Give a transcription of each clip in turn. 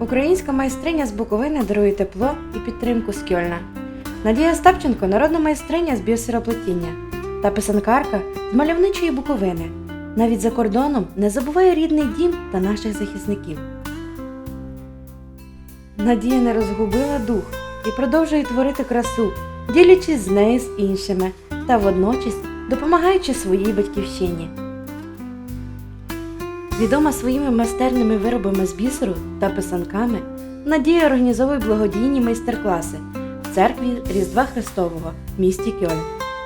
Українська майстриня з Буковини дарує тепло і підтримку з Кьольна. Надія Стапченко народна майстриня з біосироплетіння та писанкарка з мальовничої Буковини. Навіть за кордоном не забуває рідний дім та наших захисників. Надія не розгубила дух і продовжує творити красу, ділячись з нею з іншими та водночас допомагаючи своїй батьківщині. Відома своїми майстерними виробами з бісеру та писанками, Надія організовує благодійні майстер-класи в церкві Різдва Христового в місті Кьольн,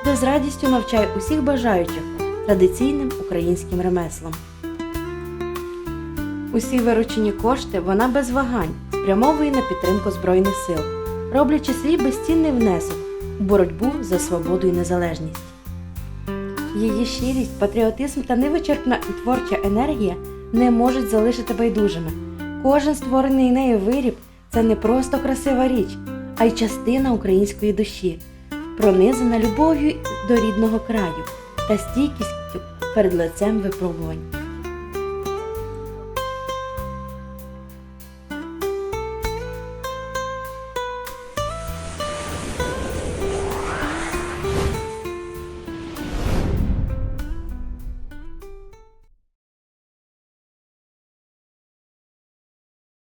де з радістю навчає усіх бажаючих традиційним українським ремеслам. Усі виручені кошти вона без вагань спрямовує на підтримку Збройних сил, роблячи свій безцінний внесок у боротьбу за свободу і незалежність. Її щирість, патріотизм та невичерпна і творча енергія не можуть залишити байдужими. Кожен створений нею виріб це не просто красива річ, а й частина української душі, пронизана любов'ю до рідного краю та стійкістю перед лицем випробувань.